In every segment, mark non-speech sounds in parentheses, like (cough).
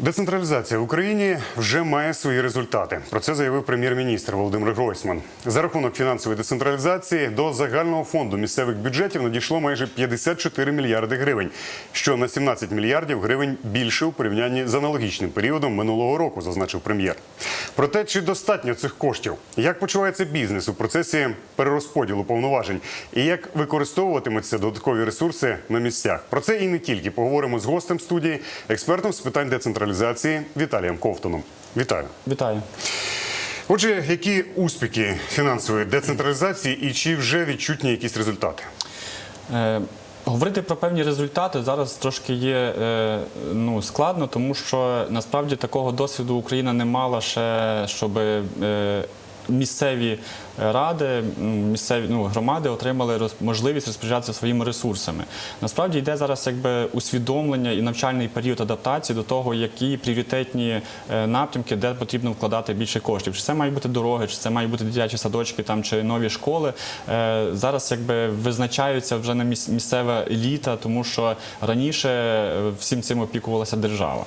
Децентралізація в Україні вже має свої результати. Про це заявив прем'єр-міністр Володимир Гройсман. За рахунок фінансової децентралізації до загального фонду місцевих бюджетів надійшло майже 54 мільярди гривень, що на 17 мільярдів гривень більше у порівнянні з аналогічним періодом минулого року, зазначив прем'єр. Про те, чи достатньо цих коштів, як почувається бізнес у процесі перерозподілу повноважень і як використовуватимуться додаткові ресурси на місцях. Про це і не тільки поговоримо з гостем студії, експертом з питань децентралізації Віталієм Ковтуном. Вітаю. Вітаю. Отже, які успіхи фінансової децентралізації і чи вже відчутні якісь результати? Е, Говорити про певні результати зараз трошки є е, ну, складно, тому що насправді такого досвіду Україна не мала ще, щоб е, місцеві ради, місцеві ну, громади отримали роз, можливість розпоряджатися своїми ресурсами. Насправді йде зараз якби усвідомлення і навчальний період адаптації до того, які пріоритетні е, напрямки, де потрібно вкладати більше коштів. Чи це мають бути дороги, чи це мають бути дитячі садочки там чи нові школи. Е, Зараз якби визначаються вже на міс- місцева еліта, тому що раніше е, всім цим опікувалася держава.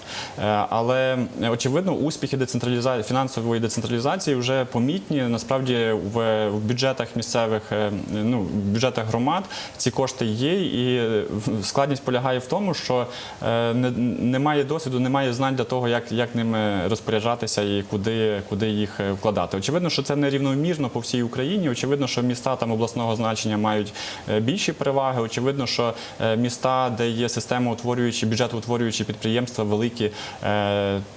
Але очевидно, успіхи децентралізації фінансової децентралізації вже помітні. Насправді в, в бюджетах місцевих, е, ну бюджетах громад ці кошти є, і е, складність полягає в тому, що е, немає досвіду, немає знань для того, як, як ними розпоряджатися і куди, куди їх вкладати. Очевидно, що це нерівномірно по всій Україні. Очевидно, що міста там обласного значення мають більші переваги. Очевидно, що міста, де є системоутворюючі, бюджетоутворюючі підприємства, великі е,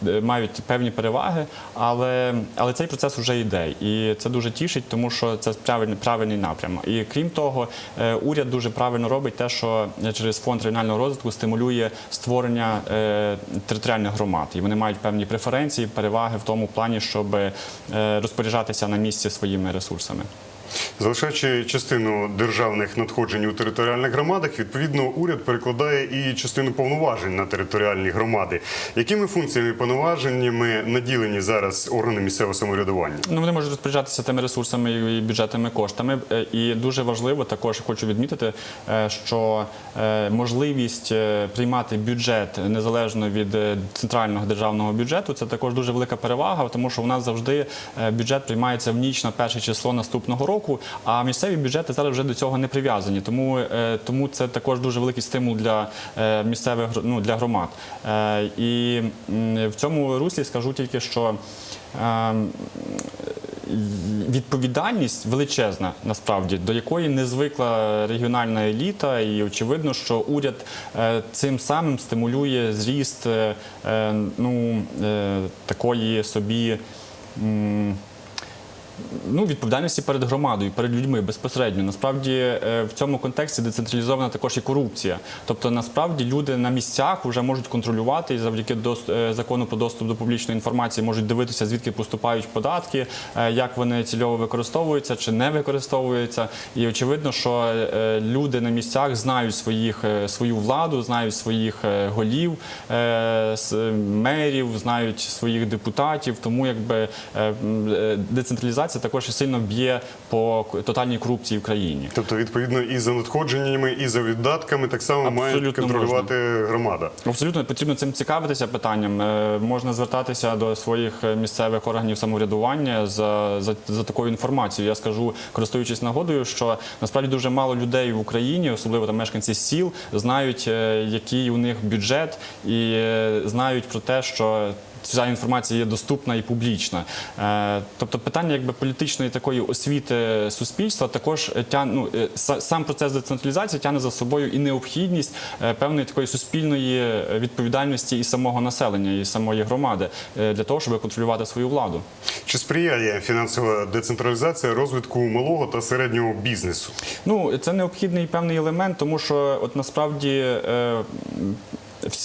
е, мають певні переваги, але, але цей процес вже йде, і це дуже тішить, тому що це правильний, правильний напрям. І крім того, е, уряд дуже правильно робить те, що через фонд регіонального розвитку стимулює створення е, територіальних громад, і вони мають певні преференції, переваги в тому плані, щоб е, розпоряджатися на місці своїми ресурсами. Залишаючи частину державних надходжень у територіальних громадах, відповідно, уряд перекладає і частину повноважень на територіальні громади. Якими функціями і повноваженнями наділені зараз органи місцевого самоврядування? Ну, вони можуть розпоряджатися тими ресурсами і бюджетними коштами. Е, І дуже важливо також хочу відмітити, е, що е, можливість приймати бюджет незалежно від центрального державного бюджету це також дуже велика перевага, тому що у нас завжди бюджет приймається в ніч на перше число наступного року. А місцеві бюджети зараз вже до цього не прив'язані. Тому, е, тому це також дуже великий стимул для е, місцевих ну, для громад. Е, І в цьому руслі скажу тільки, що. Ем, відповідальність величезна насправді, до якої не звикла регіональна еліта, і очевидно, що уряд цим самим стимулює зріст ну, такої собі. Ну, відповідальності перед громадою, перед людьми безпосередньо. Насправді е, в цьому контексті децентралізована також і корупція. Тобто, насправді люди на місцях вже можуть контролювати і завдяки дос- е, закону про доступ до публічної інформації можуть дивитися, звідки поступають податки, е, як вони цільово використовуються чи не використовуються. І очевидно, що люди на місцях знають своїх свою владу, знають своїх голів, мерів, знають своїх депутатів. Тому якби е, децентралізація також сильно б'є по тотальній корупції в країні. Тобто, відповідно, і за надходженнями, і за видатками так само має контролювати громада. Абсолютно потрібно цим цікавитися питанням. Е, Можна звертатися до своїх місцевих органів самоврядування за, за, за такою інформацією. Я скажу, користуючись нагодою, що насправді дуже мало людей в Україні, особливо там мешканці сіл, знають, е, який у них бюджет, і е, знають про те, що. Ця інформація є доступна і публічна. Е, Тобто питання якби політичної такої освіти суспільства також ну, е, сам процес децентралізації тягне за собою і необхідність е, певної такої суспільної відповідальності і самого населення, і самої громади для того, щоб контролювати свою владу. Чи сприяє фінансова децентралізація розвитку малого та середнього бізнесу? Ну, це необхідний певний елемент, тому що от насправді.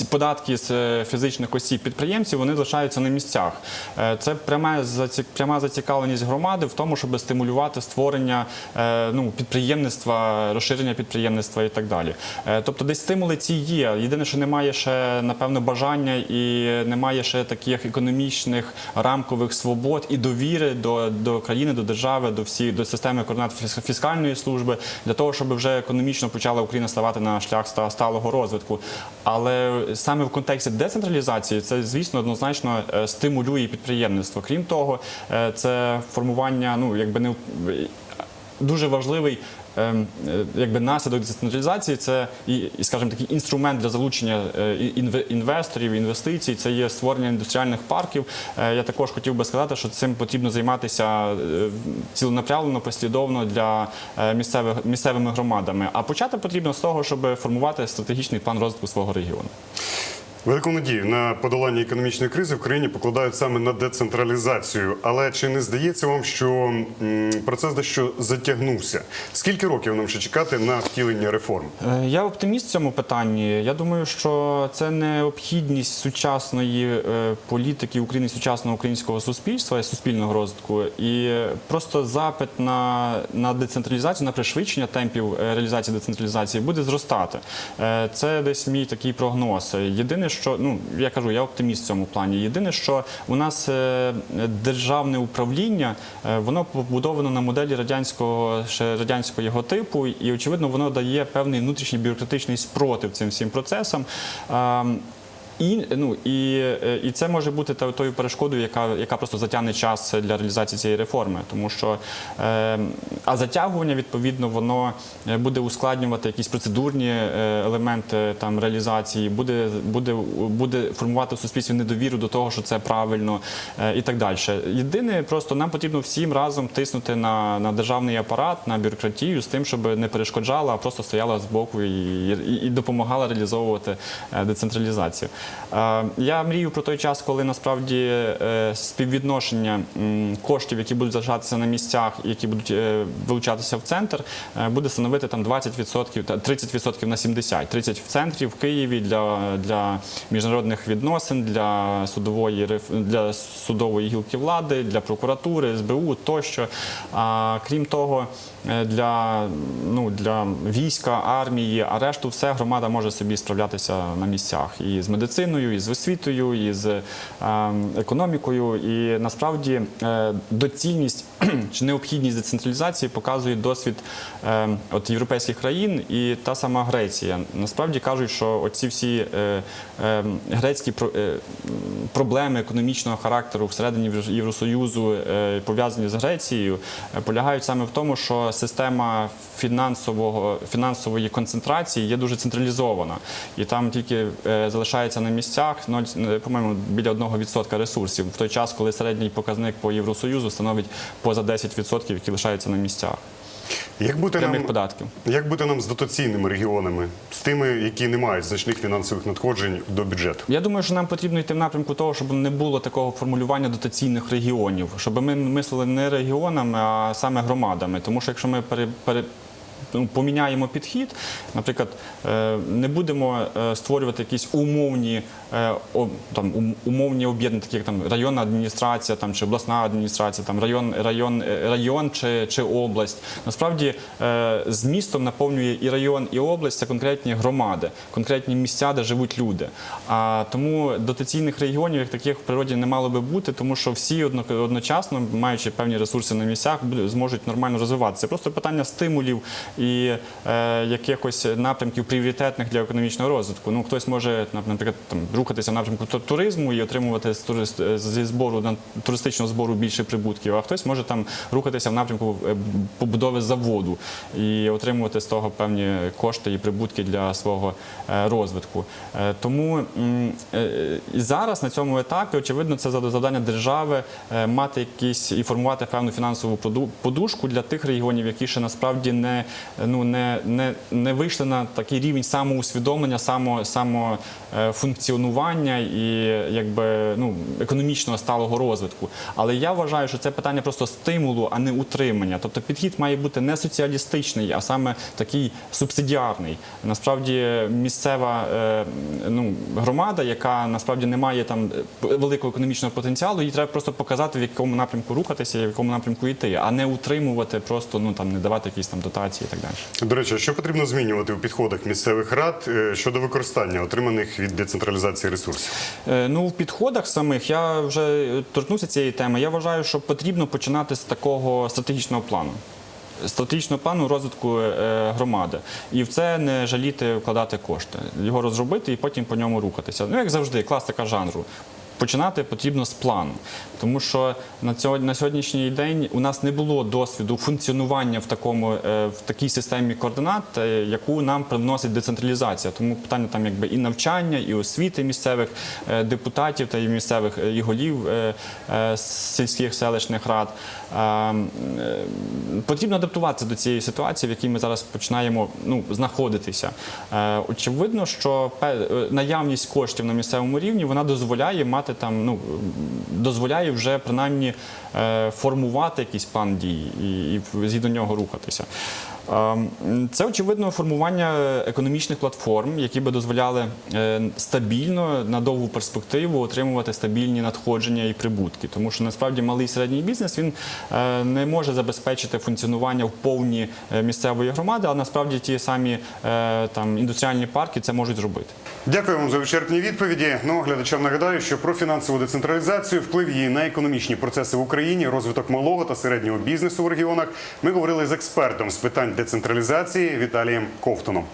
Податки з е, фізичних осіб підприємців вони залишаються на місцях. Е, Це пряма заці- зацікавленість громади в тому, щоб стимулювати створення е, ну, підприємництва, розширення підприємництва і так далі. Тобто, десь стимули ці є. Єдине, що немає ще напевно бажання і немає ще таких економічних рамкових свобод і довіри до, до країни, до держави, до всі до системи координат фіс- фіскальної служби для того, щоб вже економічно почала Україна ставати на шлях сталого розвитку. Але саме в контексті децентралізації це, звісно, однозначно е, стимулює підприємництво. Крім того, е, це формування, ну якби не дуже важливий. Ем, е, Якби наслідок децентралізації це і, скажімо, такий інструмент для залучення е, інвесторів, інвестицій. Це є створення індустріальних парків. Е, Я також хотів би сказати, що цим потрібно займатися ціленаправлено, послідовно для місцевих місцевими громадами. А почати потрібно з того, щоб формувати стратегічний план розвитку свого регіону. Велику надію на подолання економічної кризи в країні покладають саме на децентралізацію. Але чи не здається вам, що процес дещо затягнувся? Скільки років нам ще чекати на втілення реформ? Е, Я оптиміст в цьому питанні. Я думаю, що це необхідність сучасної е, політики України, сучасного українського суспільства і суспільного розвитку, і просто запит на, на децентралізацію, на пришвидшення темпів е, реалізації децентралізації буде зростати. Це десь мій такий прогноз. Єдине, що ну я кажу, я оптиміст в цьому плані. Єдине, що у нас е, державне управління, е, воно побудовано на моделі радянського ще радянського його типу, і очевидно, воно дає певний внутрішній бюрократичний спротив цим всім процесам. І, ну, і, е, і це може бути та- тою перешкодою, яка, яка просто затягне час для реалізації цієї реформи. Тому що, е, а затягування, відповідно, воно е, буде ускладнювати якісь процедурні е, елементи там, реалізації, буде, буде, буде формувати в суспільстві недовіру до того, що це правильно е, і так далі. Єдине, просто нам потрібно всім разом тиснути на, на державний апарат, на бюрократію з тим, щоб не перешкоджала, а просто стояла збоку і, і, і допомагала реалізовувати децентралізацію. Я мрію про той час, коли насправді е, співвідношення коштів, які будуть залишатися на місцях, які будуть е, вилучатися в центр, е, буде становити там 20%, та 30% на 70%. 30% в центрі, в Києві для, для міжнародних відносин, для судової для судової гілки влади, для прокуратури, СБУ тощо. А крім того, для, ну, для війська, армії, а решту все громада може собі справлятися на місцях і з медициною, і з освітою, і з е, економікою. І насправді е, доцільність (clears throat) чи необхідність децентралізації показує досвід е, от європейських країн і та сама Греція. Насправді кажуть, що оці всі е, е, грецькі про- е, проблеми економічного характеру всередині Євро- Євросоюзу, е, пов'язані з Грецією, е, полягають саме в тому, що система фінансового фінансової концентрації є дуже централізована, і там тільки е, залишається на місцях ноль, е, по-моєму, біля 1% ресурсів, в той час, коли середній показник по Євросоюзу становить поза 10%, які лишаються на місцях Як бути прямих нам податків. як бути нам з дотаційними регіонами, з тими, які не мають значних фінансових надходжень до бюджету? Я думаю, що нам потрібно йти в напрямку того, щоб не було такого формулювання дотаційних регіонів, щоб ми мислили не регіонами, а саме громадами. Тому що якщо ми пере, пере, поміняємо підхід, наприклад, е, не будемо е, створювати якісь умовні е, там умовні об'єднання, такі як там районна адміністрація, там чи обласна адміністрація, там район, район, район чи, чи область. Насправді з містом наповнює і район, і область це конкретні громади, конкретні місця, де живуть люди. А тому дотаційних регіонів як таких в природі не мало би бути, тому що всі одно- одночасно, маючи певні ресурси на місцях, зможуть нормально розвиватися. Просто питання стимулів і е, якихось напрямків пріоритетних для економічного розвитку. Ну хтось може наприклад там рухатися в напрямку ту- туризму і отримувати з турист- зі збору на туристичного збору більше прибутків, а хтось може там рухатися в напрямку е, побудови заводу і отримувати з того певні кошти і прибутки для свого е, розвитку. Е, Тому е, і зараз на цьому етапі, очевидно, це завдання держави е, мати якісь і формувати певну фінансову поду- подушку для тих регіонів, які ще насправді не, ну, не, не, не вийшли на такий рівень самоусвідомлення, само, самофункціонування і якби, ну, економічного сталого розвитку. Але я вважаю, що це питання просто стимулу, а не утримання. Тобто підхід має бути не соціалістичний, а саме такий субсидіарний. Насправді місцева е, ну, громада, яка насправді не має там е, великого економічного потенціалу, їй треба просто показати, в якому напрямку рухатися, і в якому напрямку йти, а не утримувати, просто ну там не давати якісь там дотації так далі. До речі, що потрібно змінювати у підходах місцевих рад е, щодо використання отриманих від децентралізації ресурсів? Е, Ну, в підходах самих я вже торкнувся цієї теми. Я вважаю, що потрібно починати з такого стратегічного плану. стратегічного плану розвитку е, громади. І в це не жаліти вкладати кошти, його розробити і потім по ньому рухатися. Ну, як завжди, класика жанру. Починати потрібно з плану, тому що на сьогодні на сьогоднішній день у нас не було досвіду функціонування в такому е, в такій системі координат, е, яку нам приносить децентралізація. Тому питання там якби і навчання, і освіти місцевих е, депутатів та і місцевих і голів сільських селищних рад. Потрібно адаптуватися до цієї ситуації, в якій ми зараз починаємо ну, знаходитися. Очевидно, що наявність коштів на місцевому рівні вона дозволяє мати там, ну дозволяє вже принаймні е, формувати якийсь план дій і, і згідно нього рухатися. Ем, Це очевидно формування економічних платформ, які би дозволяли е, стабільно на довгу перспективу отримувати стабільні надходження і прибутки. Тому що насправді малий і середній бізнес він е, не може забезпечити функціонування в повні е, місцевої громади, але насправді ті самі там індустріальні парки це можуть зробити. Дякую вам за вичерпні відповіді. Ну, глядачам нагадаю, що про фінансову децентралізацію, вплив її на економічні процеси в Україні, розвиток малого та середнього бізнесу в регіонах. Ми говорили з експертом з питань децентралізації Віталієм Ковтуном.